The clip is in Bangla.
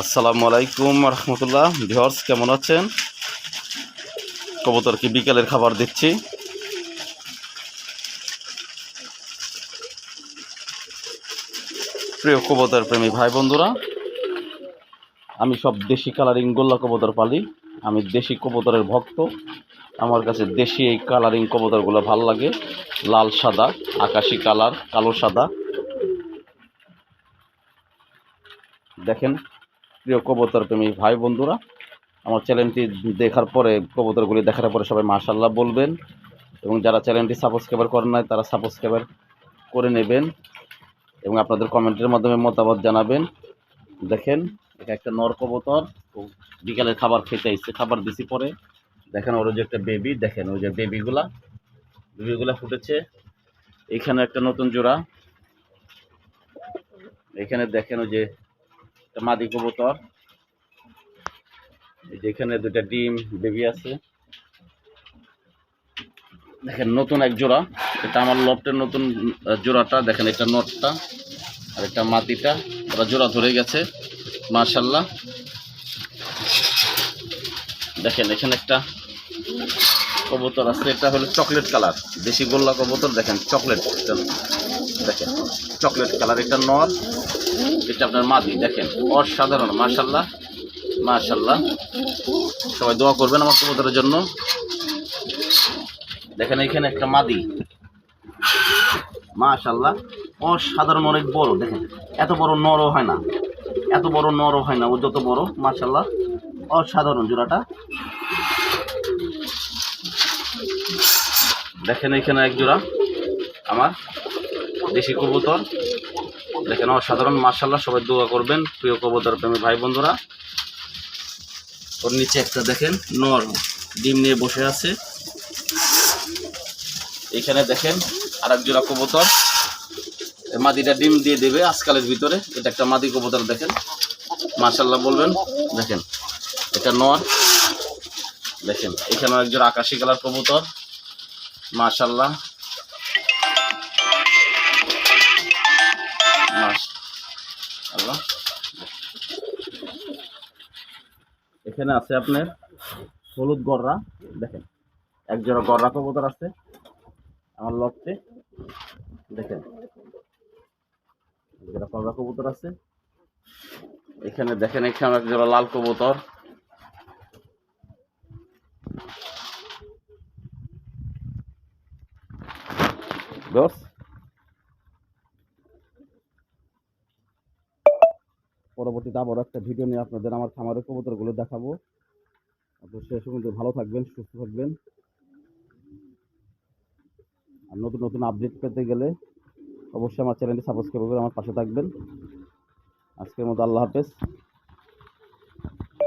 আসসালামু আলাইকুম রহমতুল্লাহ। ভিওর্স কেমন আছেন? কবুতরকে বিকেলের খাবার দিচ্ছি। প্রিয় কবুতর প্রেমী ভাই বন্ধুরা, আমি সব দেশি কালারিং গোল্লা কবুতর পালি। আমি দেশি কবুতরের ভক্ত। আমার কাছে দেশি এই কালারিং কবুতরগুলো ভালো লাগে। লাল সাদা, আকাশি কালার, কালো সাদা। দেখেন প্রিয় কবুতর প্রেমী ভাই বন্ধুরা, আমার চ্যানেলটি দেখার পরে, কবুতরগুলি দেখার পরে সবাই মাশাল্লাহ বলবেন এবং যারা চ্যানেলটি সাবস্ক্রাইবার করেন নাই, তারা সাবস্ক্রাইবার করে নেবেন এবং আপনাদের কমেন্টের মাধ্যমে মতামত জানাবেন। দেখেন, এটা একটা নর কবুতর ও বিকালে খাবার খেতে আইসে খাবার দিছি পরে। দেখেন, ওর যে একটা বেবি দেখেন, ওই যে বেবিগুলা বেবিগুলা ফুটেছে। এখানে একটা নতুন জোড়া। এখানে দেখেন, ওই যে মাদি কবুতর। এই যে এখানে দুটা ডিম, বেবি আছে। দেখেন নতুন এক জোড়া। এটা আমার লফটের নতুন জোড়াটা। দেখেন এটা নটটা আর এটা মাটিটা। ওরা জোড়া ধরে গেছে মার্শাল্লাহ দেখেন, এখানে একটা কবুতর আছে। এটা হলো চকলেট কালার, দেশি গোল্লা কবুতর। দেখেন, চকলেট। দেখেন চকলেট কালার এটা নর এটা আপনার মাদি দেখেন, অসাধারণ মার্শাল্লাহ মার্শাল্লাহ সবাই দোয়া করবেন আমার কবুতরের জন্য। দেখেন, এখানে একটা মাদি। মাশাল্লাহ অসাধারণ অনেক বড়, দেখেন, এত বড় নরও হয় না, এত বড় নরও হয় না, ও যত বড় মাশাল্লাহ অসাধারণ জোড়াটা। দেখেন, এখানে এক জোড়া আমার দেশি কবুতর। দেখেন, অসাধারণ মার্শাল্লাহ সবাই দোয়া করবেন, প্রিয় কবুতর প্রেমী ভাই বন্ধুরা। ওর নিচে একটা দেখেন, নর ডিম নিয়ে বসে আছে। এখানে দেখেন আর এক জোড়া কবুতর মাদিটা ডিম দিয়ে দেবে আজকালের ভিতরে। এটা একটা মাদি কবুতর, দেখেন। মার্শাল্লাহ বলবেন, দেখেন, এটা নর। দেখেন এখানে এক জোড়া আকাশি কালার কবুতর। মার্শাল্লাহ এখানে আছে আপনার হলুদ গররা দেখেন। এক জোড়া গররা কবুতর আছে, আমার লক্ষ্যে। দেখেন। গররা কবুতর আছে। এখানে দেখেন, এখানে এক জোড়া লাল কবুতর। দোস পরবর্তীতে আবার একটা ভিডিও নিয়ে আপনাদের আমার খামারের কবুতরগুলো দেখাবো। আপনার সে সম্বন্ধে ভালো থাকবেন, সুস্থ থাকবেন। আর নতুন নতুন আপডেট পেতে গেলে অবশ্যই আমার চ্যানেলটি সাবস্ক্রাইব করে আমার পাশে থাকবেন। আজকের মতো আল্লাহ হাফেজ।